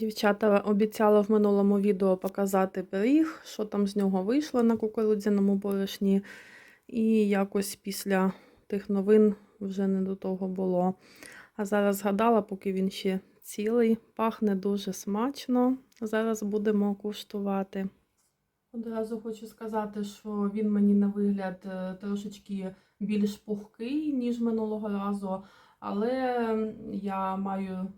Дівчата обіцяла в минулому відео показати пиріг, що там з нього вийшло на кукурудзяному борошні. І якось після тих новин вже не до того було. А зараз згадала, поки він ще цілий, пахне дуже смачно. Зараз будемо куштувати. Одразу хочу сказати, що він мені на вигляд е, трошечки більш пухкий, ніж минулого разу, але я маю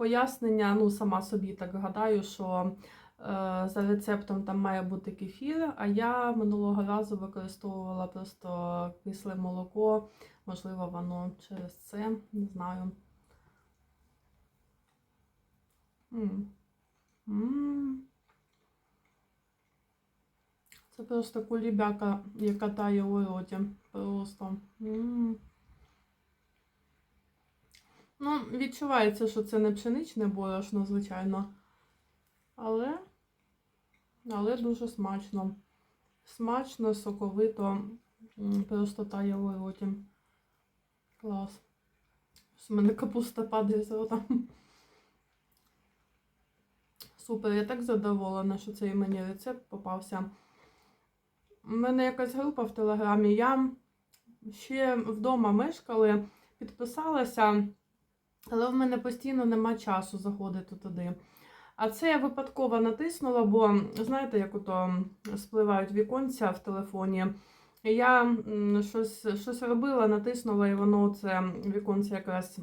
пояснення, ну, сама собі так гадаю, що е, за рецептом там має бути кефір, а я минулого разу використовувала просто кисле молоко. Можливо, воно через це, не знаю. М. М. Це просто кулібяка, яка тає у роті. Просто. М. Ну, відчувається, що це не пшеничне борошно, звичайно. Але, але дуже смачно. Смачно, соковито, м, просто тає у роті. Клас. З мене капуста падає з рота. Супер, я так задоволена, що цей мені рецепт попався. У мене якась група в Телеграмі. Я ще вдома мешкали, підписалася. Але в мене постійно нема часу заходити туди. А це я випадково натиснула, бо знаєте, як ото спливають віконця в телефоні. Я щось щось робила, натиснула, і воно це віконце якраз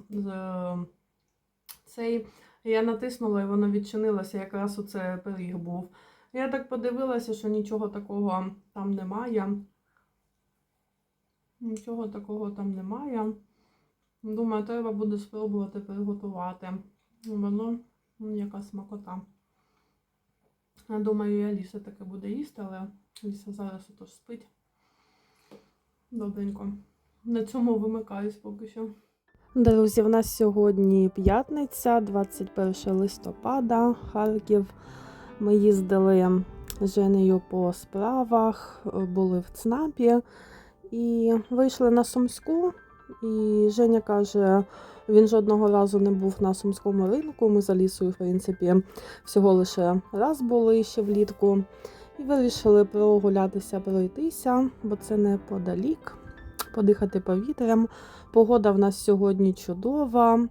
цей. Я натиснула, і воно відчинилося, якраз оце пиріг був. Я так подивилася, що нічого такого там немає. Нічого такого там немає. Думаю, треба буде спробувати приготувати. Воно ну, яка смакота. Я думаю, і Аліса таке буде їсти, але Аліса зараз отож спить. Добренько. На цьому вимикаюсь поки що. Друзі, в нас сьогодні п'ятниця, 21 листопада, Харків. Ми їздили з Женею по справах, були в ЦНАПі і вийшли на Сумську. І Женя каже, він жодного разу не був на сумському ринку. Ми з Алісою, в принципі, всього лише раз були ще влітку. І вирішили прогулятися, пройтися, бо це неподалік, подихати повітрям. Погода в нас сьогодні чудова,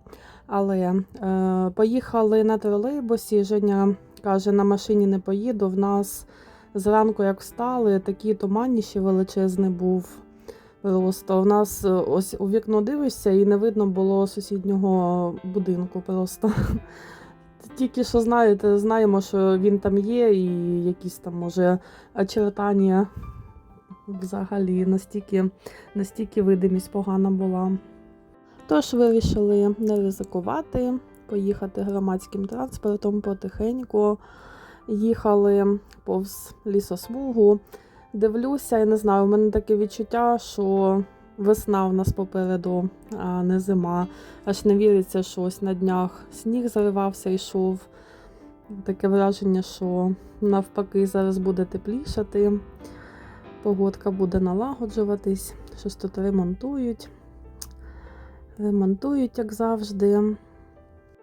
але е, поїхали на тролейбусі. Женя каже, на машині не поїду. В нас зранку, як встали, такий туманніще величезний був. Просто в нас е, ось у вікно дивишся і не видно було сусіднього будинку просто. Тільки що знаєте, знаємо, що він там є, і якісь там, може, очертання взагалі настільки, настільки видимість погана була. Тож вирішили не ризикувати, поїхати громадським транспортом потихеньку. Їхали повз лісосмугу. Дивлюся, я не знаю, у мене таке відчуття, що весна в нас попереду, а не зима. Аж не віриться, що ось на днях сніг заливався йшов. Таке враження, що навпаки зараз буде теплішати, погодка буде налагоджуватись, щось тут ремонтують. Ремонтують, як завжди.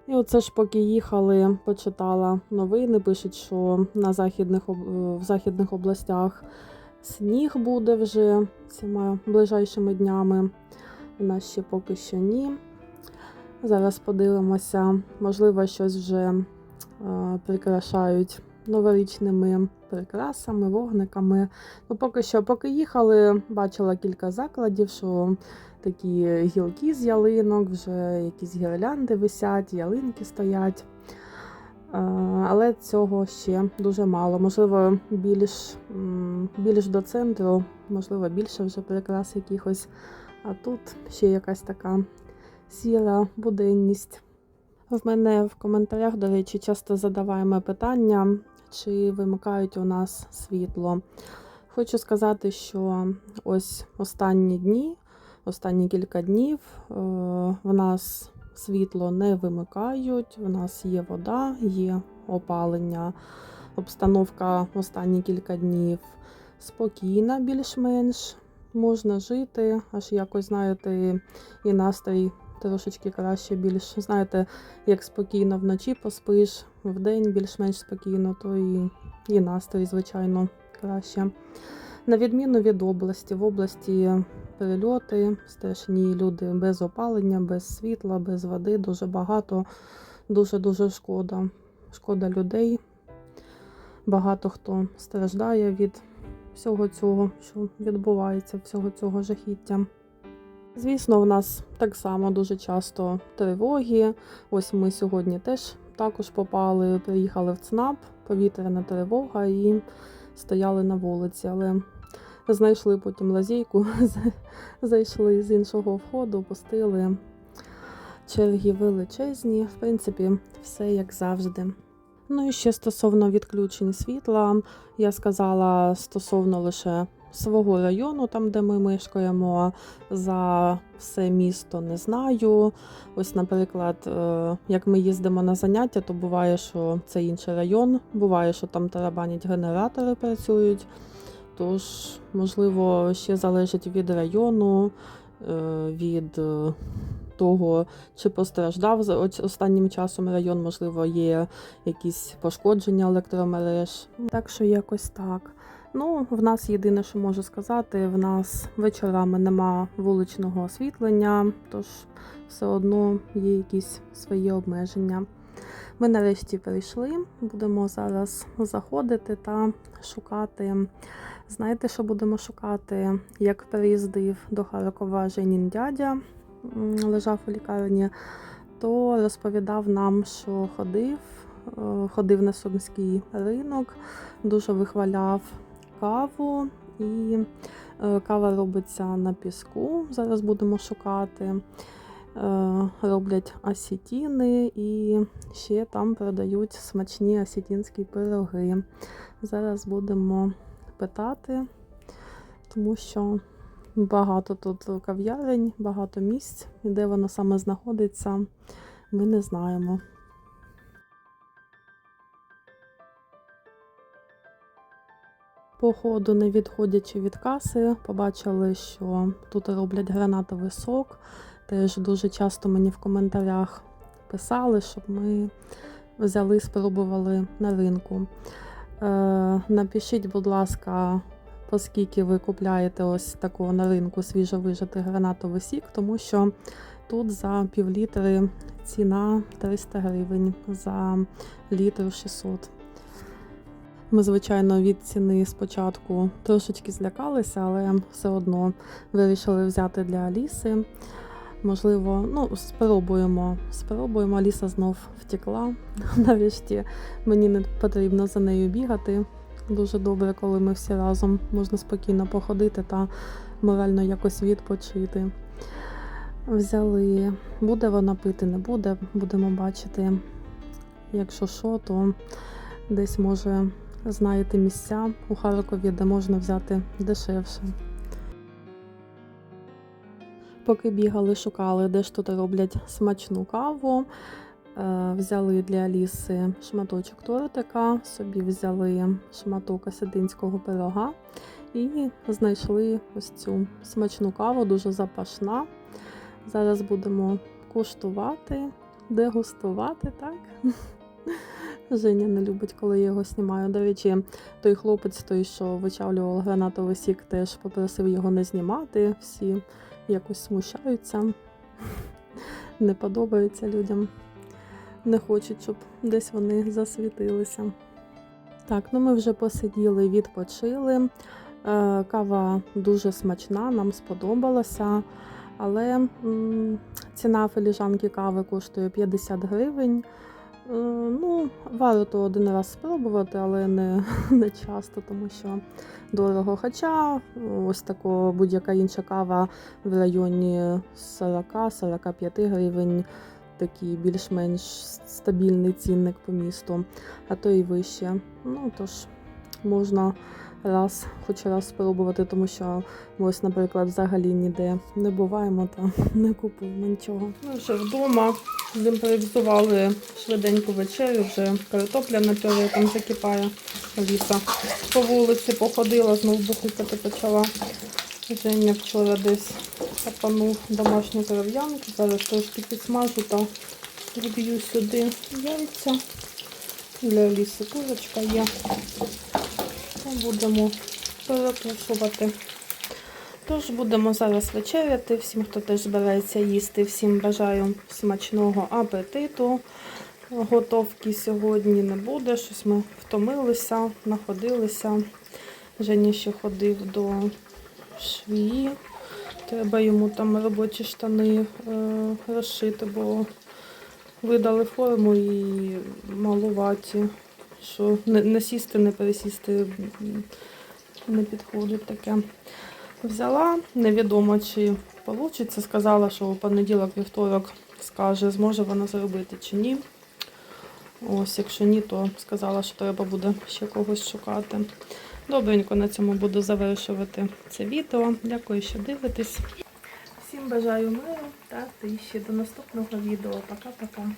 І оце ж поки їхали, почитала новини. Пишуть, що на західних, в західних областях сніг буде вже цими ближайшими днями. У нас ще поки що ні. Зараз подивимося, можливо, щось вже е, прикрашають новорічними прикрасами, вогниками. Ну, поки що, поки їхали, бачила кілька закладів, що такі гілки з ялинок, вже якісь гірлянди висять, ялинки стоять. Але цього ще дуже мало. Можливо, більш, більш до центру, можливо, більше вже прикрас якихось. А тут ще якась така сіра буденність. В мене в коментарях, до речі, часто задаваємо питання, чи вимикають у нас світло. Хочу сказати, що ось останні дні, останні кілька днів е, в нас світло не вимикають, у нас є вода, є опалення. Обстановка останні кілька днів спокійна, більш-менш можна жити, аж якось, знаєте, і настрій трошечки краще, більш, знаєте, як спокійно вночі поспиш, вдень більш-менш спокійно, то і, і настрій, звичайно, краще. На відміну від області, в області перельоти страшні люди без опалення, без світла, без води, дуже багато, дуже-дуже шкода. Шкода людей. Багато хто страждає від всього цього, що відбувається, всього цього жахіття. Звісно, у нас так само дуже часто тривоги. Ось ми сьогодні теж також попали, приїхали в ЦНАП, повітряна тривога і стояли на вулиці, але знайшли потім лазійку, зайшли з іншого входу, пустили. Черги величезні, в принципі, все як завжди. Ну і ще стосовно відключень світла, я сказала стосовно лише свого району, там де ми мешкаємо, за все місто не знаю. Ось, наприклад, е, як ми їздимо на заняття, то буває, що це інший район, буває, що там тарабанять генератори працюють. Тож, можливо, ще залежить від району, е, від е, того, чи постраждав останнім часом район, можливо, є якісь пошкодження електромереж. Так що якось так. Ну, в нас єдине, що можу сказати, в нас вечорами нема вуличного освітлення, тож все одно є якісь свої обмеження. Ми нарешті прийшли, будемо зараз заходити та шукати. Знаєте, що будемо шукати? Як приїздив до Харкова Женін дядя, лежав у лікарні, то розповідав нам, що ходив, е, ходив на сумський ринок, дуже вихваляв каву, і е, кава робиться на піску. Зараз будемо шукати. Е, Роблять асітіни і ще там продають смачні асітінські пироги. Зараз будемо питати, тому що багато тут кав'ярень, багато місць, де воно саме знаходиться, ми не знаємо. По ходу, не відходячи від каси, побачили, що тут роблять гранатовий сок. Теж дуже часто мені в коментарях писали, щоб ми взяли, спробували на ринку. Е, напишіть, будь ласка, оскільки ви купляєте ось такого на ринку свіжовижатий гранатовий сік, тому що тут за півлітри ціна 300 гривень, за літр 600. Ми, звичайно, від ціни спочатку трошечки злякалися, але все одно вирішили взяти для Аліси. Можливо, ну, спробуємо. Спробуємо. Аліса знов втекла. Нарешті мені не потрібно за нею бігати. Дуже добре, коли ми всі разом можна спокійно походити та морально якось відпочити. Взяли. Буде вона пити, не буде. Будемо бачити. Якщо що, то десь може знаєте місця у Харкові, де можна взяти дешевше. Поки бігали, шукали, де ж тут роблять смачну каву. Е, Взяли для Аліси шматочок тортика, собі взяли шматок осетинського пирога і знайшли ось цю смачну каву, дуже запашна. Зараз будемо куштувати, дегустувати, так? Женя не любить, коли я його знімаю. До речі, той хлопець, той, що вичавлював гранатовий сік, теж попросив його не знімати. Всі якось смущаються, не подобається людям. Не хочуть, щоб десь вони засвітилися. Так, ну ми вже посиділи, відпочили. Е, Кава дуже смачна, нам сподобалася. Але ціна філіжанки кави коштує 50 гривень. Е, Ну, варто один раз спробувати, але не, не часто, тому що дорого. Хоча ось тако будь-яка інша кава в районі 40-45 гривень, такий більш-менш стабільний цінник по місту, а то і вище. Ну тож можна раз, хоч раз спробувати, тому що ми ось, наприклад, взагалі ніде не буваємо та не купуємо нічого. Ми вже вдома зімпровізували швиденьку вечерю, вже картопля на пюре там закипає. Ліса по вулиці походила, знову бухукати почала. Женя вчора десь Капанув домашню кров'янку. Зараз трошки підсмажу та вб'ю сюди яйця. Для ліси курочка є. Будемо перекушувати. Тож будемо зараз вечеряти. Всім, хто теж збирається їсти, всім бажаю смачного апетиту. Готовки сьогодні не буде. Щось ми втомилися, находилися. Женя ще ходив до швії. Треба йому там робочі штани е, розшити, бо видали форму і малуваті. Що не, сісти, не пересісти не підходить таке. Взяла, невідомо чи вийде. Сказала, що у понеділок, вівторок скаже, зможе вона зробити чи ні. Ось, якщо ні, то сказала, що треба буде ще когось шукати. Добренько на цьому буду завершувати це відео. Дякую, що дивитесь. Всім бажаю миру та тиші. До наступного відео. Пока-пока.